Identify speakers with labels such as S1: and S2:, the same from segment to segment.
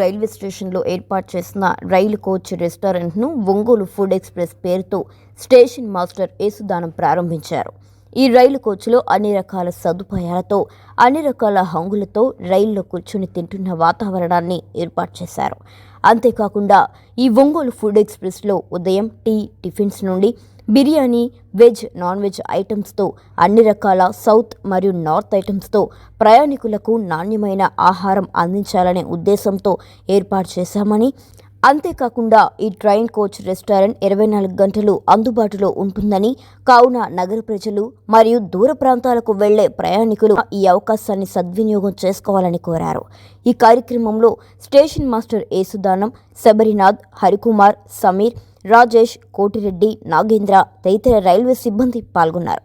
S1: Railway స్టేషన్లో ఏర్పాటు చేసిన రైలు కోచ్ రెస్టారెంట్ను ఒంగోలు ఫుడ్ ఎక్స్ప్రెస్ పేరుతో స్టేషన్ మాస్టర్ యేసుదానం ప్రారంభించారు. ఈ రైలు కోచ్లో అన్ని రకాల సదుపాయాలతో అన్ని రకాల హంగులతో రైల్లో కూర్చుని తింటున్న వాతావరణాన్ని ఏర్పాటు చేశారు. అంతేకాకుండా ఈ ఒంగోలు ఫుడ్ ఎక్స్ప్రెస్లో ఉదయం టీ టిఫిన్స్ నుండి బిర్యానీ వెజ్ నాన్ వెజ్ ఐటమ్స్తో అన్ని రకాల సౌత్ మరియు నార్త్ ఐటమ్స్తో ప్రయాణికులకు నాణ్యమైన ఆహారం అందించాలనే ఉద్దేశంతో ఏర్పాటు చేశామని అంతేకాకుండా ఈ ట్రైన్ కోచ్ రెస్టారెంట్ ఇరవై నాలుగు గంటలు అందుబాటులో ఉంటుందని కావున నగర ప్రజలు మరియు దూర ప్రాంతాలకు వెళ్ళే ప్రయాణికులు ఈ అవకాశాన్ని సద్వినియోగం చేసుకోవాలని కోరారు. ఈ కార్యక్రమంలో స్టేషన్ మాస్టర్ యేసుదానం శబరినాథ్ హరికుమార్ సమీర్ రాజేష్ కోటిరెడ్డి నాగేంద్ర తదితర రైల్వే సిబ్బంది పాల్గొన్నారు.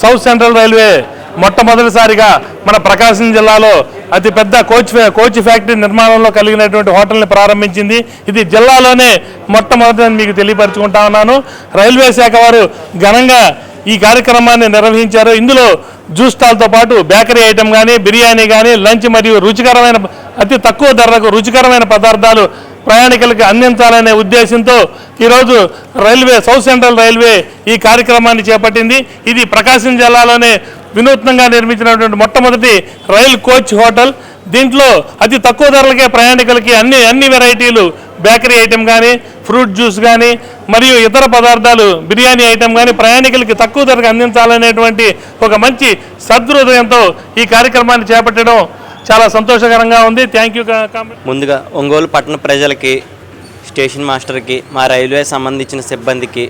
S2: సౌత్ సెంట్రల్ రైల్వే మొట్టమొదటిసారిగా మన ప్రకాశం జిల్లాలో అతి పెద్ద కోచ్ కోచ్ ఫ్యాక్టరీ నిర్మాణంలో కలిగినటువంటి హోటల్ని ప్రారంభించింది. ఇది జిల్లాలోనే మొట్టమొదటి మీకు తెలియపరచుకుంటా ఉన్నాను. రైల్వే శాఖ వారు ఘనంగా ఈ కార్యక్రమాన్ని నిర్వహించారు. ఇందులో జ్యూస్ స్టాల్తో పాటు బేకరీ ఐటమ్ కానీ బిర్యానీ కానీ లంచ్ మరియు రుచికరమైన అతి తక్కువ ధరకు రుచికరమైన పదార్థాలు ప్రయాణికులకు అందించాలనే ఉద్దేశంతో ఈరోజు రైల్వే సౌత్ సెంట్రల్ రైల్వే ఈ కార్యక్రమాన్ని చేపట్టింది. ఇది ప్రకాశం జిల్లాలోనే వినూత్నంగా నిర్మించినటువంటి మొట్టమొదటి రైల్ కోచ్ హోటల్. దీంట్లో అతి తక్కువ ధరలకే ప్రయాణికులకి అన్ని అన్ని వెరైటీలు బేకరీ ఐటెం కానీ ఫ్రూట్ జ్యూస్ కానీ మరియు ఇతర పదార్థాలు బిర్యానీ ఐటెం కానీ ప్రయాణికులకి తక్కువ ధరకు అందించాలనేటువంటి ఒక మంచి సదృదయంతో ఈ కార్యక్రమాన్ని చేపట్టడం చాలా సంతోషకరంగా ఉంది. థ్యాంక్ యూ
S3: ముందుగా ఒంగోలు పట్టణ ప్రజలకి స్టేషన్ మాస్టర్కి మా రైల్వే సంబంధించిన సిబ్బందికి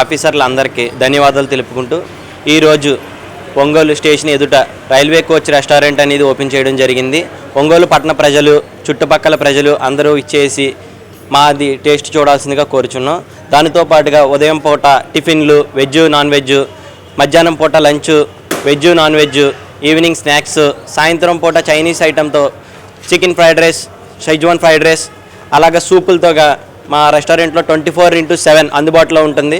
S3: ఆఫీసర్లందరికీ ధన్యవాదాలు తెలుపుకుంటూ ఈరోజు ఒంగోలు స్టేషన్ ఎదుట రైల్వే కోచ్ రెస్టారెంట్ అనేది ఓపెన్ చేయడం జరిగింది. ఒంగోలు పట్టణ ప్రజలు చుట్టుపక్కల ప్రజలు అందరూ ఇచ్చేసి మాది టేస్ట్ చూడాల్సిందిగా కోరుచున్నాం. దానితో పాటుగా ఉదయం పూట టిఫిన్లు వెజ్ నాన్ వెజ్ మధ్యాహ్నం పూట lunch veg non veg evening snacks సాయంత్రం పూట Chinese ఐటెంతో chicken fried rice schezwan fried rice అలాగే సూపులతోగా మా రెస్టారెంట్లో ట్వంటీ ఫోర్ ఇంటూ సెవెన్ అందుబాటులో ఉంటుంది.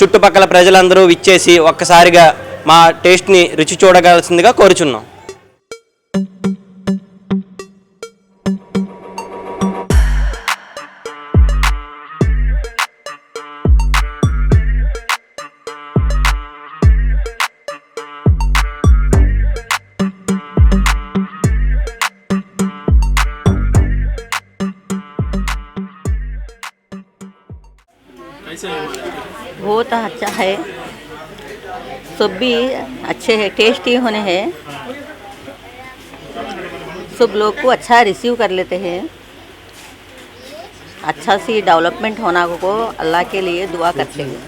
S3: చుట్టుపక్కల ప్రజలందరూ విచ్చేసి ఒక్కసారిగా మా టేస్ట్ని రుచి చూడగలసిందిగా కోరుచున్నాం.
S4: है। सब भी अच्छे हैं टेस्टी होने हैं। सब लोग को अच्छा रिसीव कर लेते हैं। अच्छा सी डेवलपमेंट होना को अल्लाह के लिए दुआ करते हैं।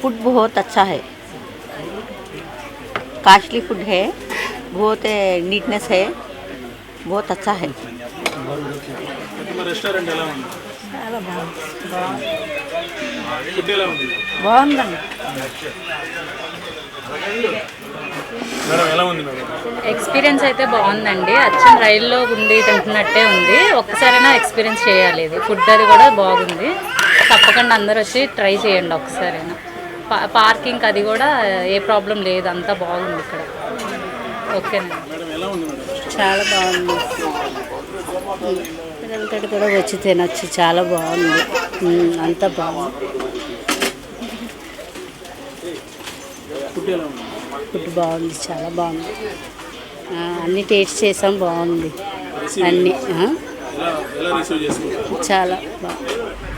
S4: फ़ूड बहुत अच्छा है। कास्टली फ़ूड है। बहुत eh, नीटनेस है। बहुत अच्छा है।
S2: रेस्टोरेंट
S4: బాగుందండి.
S2: మేడం ఎలా ఉంది మేడం?
S5: ఎక్స్పీరియన్స్ అయితే బాగుందండి. అచ్చం రైల్లో ఉండి తింటున్నట్టే ఉంది. ఒక్కసారైనా ఎక్స్పీరియన్స్ చేయాలి ఇది. ఫుడ్ అది కూడా బాగుంది. తప్పకుండా అందరూ వచ్చి ట్రై చేయండి ఒక్కసారైనా. పా- పార్కింగ్ అది కూడా ఏ ప్రాబ్లం లేదు. అంతా బాగుంది ఇక్కడ. ఓకేనండి.
S4: చాలా బాగుంది. పిల్లలతో కూడా వచ్చి తినొచ్చు. చాలా బాగుంది. అంతా బాగుంది. ఫుడ్ బాగుంది చాలా బాగుంది. అన్ని టేస్ట్ చేసాం బాగుంది. అన్ని? చాలా బాగుంది